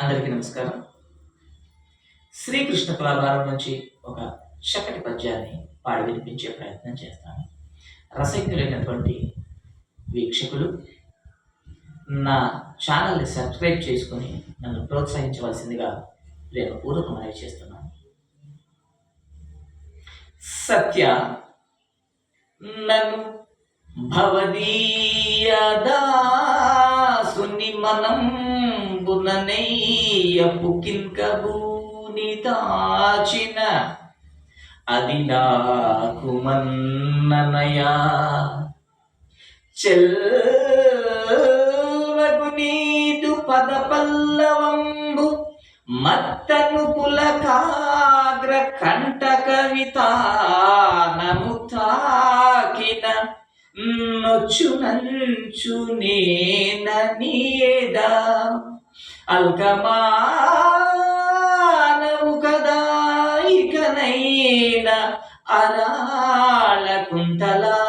అందరికీ నమస్కారం. శ్రీకృష్ణ కళాభారం నుంచి ఒక చక్కటి పద్యాన్ని పాడి వినిపించే ప్రయత్నం చేస్తాను. రసజ్ఞులైనటువంటి వీక్షకులు నా ఛానల్ని సబ్స్క్రైబ్ చేసుకొని నన్ను ప్రోత్సహించవలసిందిగా నేను పూర్వక మనవి చేస్తున్నాను. సత్య నన్ను భవదీయదాసుని మనం బుననయ్యపు కింకబూని దాచిన. అది నాకు మన్ననయా. చెల్వగు నీదు పద పల్లవంబు మత్తను పులకాగ్ర కంట కవితా. నొచ్చునంచు నేనీయదా అల్కమానవు కదా కనేనా అనాళ కుంతలా